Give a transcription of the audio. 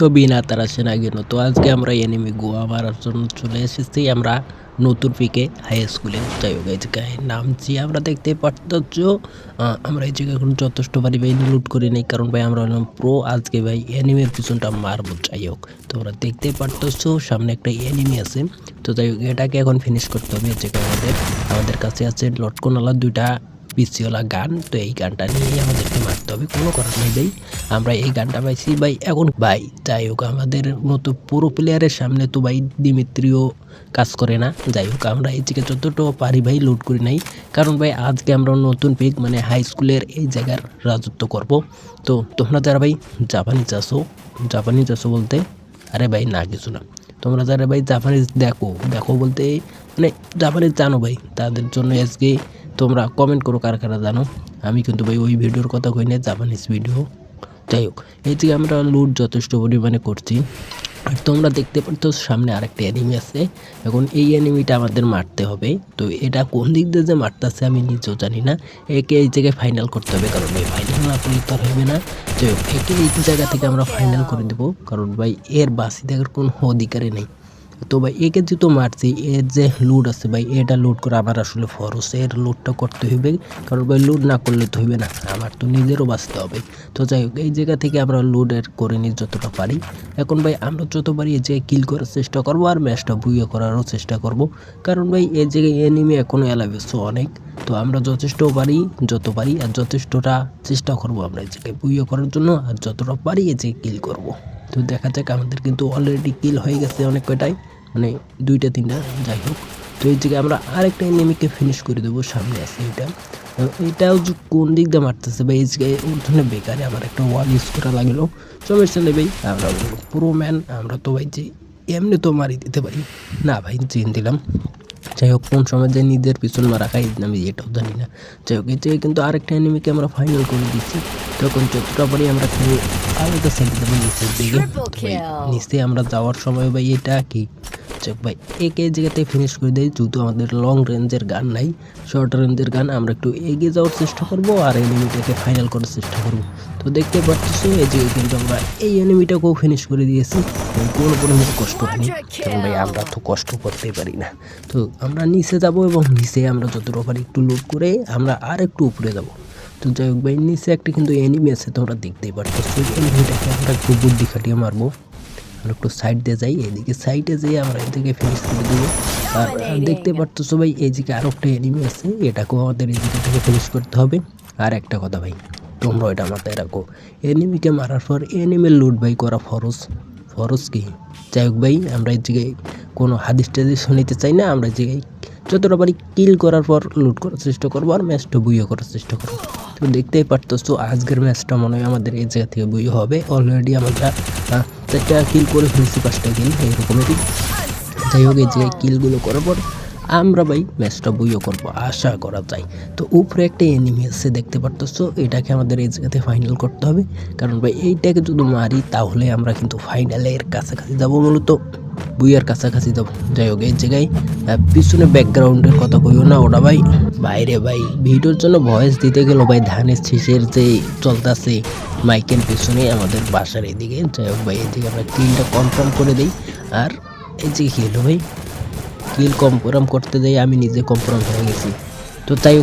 তো বিনা তারা সেনা গেল তো আজকে আমরা এনিমি গোয়া মারার জন্য চলে এসেছি আমরা নতুন পিকে হাই স্কুলে যাই হোক এই জায়গায় নামছি আমরা দেখতে পাচ্ছ আমরা এই জায়গায় এখন যথেষ্ট পারি ভাই লুট করে নেই কারণ ভাই আমরা হলাম প্রো আজকে ভাই এনিমির পিছনটা মারবো যাই হোক তোমরা দেখতে পাচ্ছ সামনে একটা এনিমি আছে তো যাই হোক এটাকে এখন ফিনিশ করতে হবে এই জায়গায় আমাদের আমাদের কাছে আছে লটকনওয়ালা দুইটা পিসিওয়ালা গান, তো এই গানটা নিয়ে আমাদেরকে মারতে হবে, কোনো করার নেই ভাই। আমরা এই গানটা পাইছি ভাই এখন। ভাই, যাই হোক, আমাদের মতো পুরো প্লেয়ারের সামনে তো ভাই দিমিত্রিও কাজ করে না। যাই হোক, আমরা এই থেকে যতটুকু পারি ভাই লুট করি নাই। কারণ ভাই, আজকে আমরা নতুন পিক মানে হাই স্কুলের এই জায়গার রাজত্ব করব। তো তোমরা যারা ভাই জাপানি চাষো জাপানি চাষো বলতে, আরে ভাই না, কিছু না। তোমরা যারা ভাই জাপানিজ দেখো দেখো বলতে মানে জাপানিজ জানো ভাই, তাদের জন্য আজকে তোমরা কমেন্ট করো কারা কারা জানো। আমি কিন্তু ভাই ওই ভিডিওর কথা কই না জাপানিজ ভিডিও যাই হোক এই থেকে আমরা লুট যথেষ্ট পরিমাণে করছি। আর তোমরা দেখতে পাচ্ছ সামনে আরেকটা অ্যানিমি আছে। এখন এই অ্যানিমিটা আমাদের মারতে হবে। তো এটা কোন দিক দিয়ে যে মারতেছে আমি নিজেও জানি না। একে এই জায়গায় ফাইনাল করতে হবে, কারণ এই ফাইনাল না করলে তো হবে না। হোক, একে এই জায়গা থেকে আমরা ফাইনাল করে দেবো। কারণ ভাই এর বাসি দেখার কোনো অধিকারই নেই। তো ভাই একে যেহেতু মারছি এর যে লুট আছে ভাই, এটা লুট করে আমার আসলে ফরস এর লুটটা করতে হইবে, কারণ ভাই লুট না করলে তো হইবে না। আমার তো নিজেরও বাঁচতে হবে। তো যাই হোক, এই জায়গা থেকে আমরা লুটের করে নিই যতটা পারি। এখন ভাই, আমরা যত পারি এই জায়গায় কিল করার চেষ্টা করব আর ম্যাচটা বুইয়ে করারও চেষ্টা করব। কারণ ভাই, এই জায়গায় এনিমি এখনও এলাবেছো অনেক। তো আমরা যথেষ্ট পারি, যত পারি আর যথেষ্টটা চেষ্টা করব আমরা এই জায়গায় বুয়ে করার জন্য আর যতটা পারি এই জায়গায় কিল করব। তো দেখা যাক, আমাদের কিন্তু অলরেডি কিল হয়ে গেছে অনেক কয়টাই। মানে দুইটা, তিনটা, যাই হোক। তো এই জায়গায় আমরা আরেকটা এনিমিকে ফিনিশ করে দেবো সামনে আছে এটা। এটাও যে কোন দিক দিয়ে মারতেছে ভাই, এই জায়গায় জন্য বেকারে আমার একটা ওয়াল ইউজ করা লাগল। সমস্যা নেই ভাই, আমরা পুরো ম্যান আমরা তো ভাই যে এমনি তো মারি দিতে পারি। না ভাই, চিন দিলাম। যাই হোক কোন সময় যে নিজের পিছন মারা খাই আমি এটাও জানি না। যাই হোক এতে কিন্তু আরেকটা এনিমিকে আমরা ফাইনাল করে দিচ্ছি। তখন যতটা পারি আমরা খেলে আলাদা সাইড দেবো নিচের দিকে। নিচে আমরা যাওয়ার সময় ভাই এটা কি যাক ভাই একে জায়গাতে ফিনিশ করে দেয় যেহেতু আমাদের লং রেঞ্জের গান নাই শর্ট রেঞ্জের গান আমরা একটু এগিয়ে যাওয়ার চেষ্টা করব আর এনিমিটাকে ফাইনাল করার চেষ্টা করব। তো দেখতে পাচ্ছ এই জায়গায় কিন্তু আমরা এই এনিমিটাকেও ফিনিশ করে দিয়েছি। কোনো পরিমাণে কষ্ট হয়নি, কারণ ভাই আমরা তো কষ্ট করতেই পারি না। তো আমরা নিচে যাব এবং নিচে আমরা যতটা পারি একটু লুট করে আমরা আর একটু উপরে যাব। তো যাই হোক ভাই, নিচে একটা কিন্তু এনিমি আছে, তোমরা দেখতেই পাচ্ছ সেই এনিমিটাকে আমরা একটু বুদ্ধি খাটিয়ে মারবো। আমরা একটু সাইড দিয়ে যাই, এদিকে সাইডে যেয়ে আমরা এদিকে ফিনিশ করে দেবো। আর দেখতে পাচ্ছ সবাই, এদিকে আরও একটা এনিমি আছে, এটাকেও আমাদের এদিকে থেকে ফিনিশ করতে হবে। আর একটা কথা ভাই, তোমরা এটা মাথায় রাখো এনিমিকে মারার পর এনিমির লুট ভাই করা ফরজ। ফরজ কি? যাই হোক ভাই, আমরা এদিকে কোনো হাদিস টাদিস শুনিতে চাই না, আমরা জায়গায় যতটা পারি কিল করার পর লুট করার চেষ্টা করব আর ম্যাচটা বুইয়ে করার চেষ্টা করব। তো দেখতেই পারতো আজকের ম্যাচটা মনে হয় আমাদের এই জায়গা থেকে বুইয়ে হবে। অলরেডি আমরা চারটা কিল করে ফেলছি, পাঁচটা কিল এইরকমেরই যাই হোক, এই জায়গায় কিলগুলো করার পর আমরা ভাই ম্যাচটা বইও করব, আশা করা যায়। তো উপরে একটা এনিমি আছে, দেখতে পারতেছো, এটাকে আমাদের এই জায়গাতে ফাইনাল করতে হবে। কারণ ভাই, এইটাকে যদি মারি, তাহলে আমরা কিন্তু ফাইনালের কাছাকাছি যাব মূলত। বুইয়ার কাছাকাছি যাব যাই হোক, এই জায়গায় পিছনে ব্যাকগ্রাউন্ডের কথা কইও না ওটা ভাই। বাইরে ভাই, ভিডিওর জন্য ভয়েস দিতে গেল ভাই ধানের শীষের যে চলতেছে, মাইকের পিছনে আমাদের বাসার এদিকে। যাই হোক ভাই, এদিকে আমরা কিলটা কনফার্ম করে দিই। আর এই যে কি ভাই, কিল কনফার্ম করতে যাই আমি নিজে কনফার্ম হয়ে গেছি। তো তাই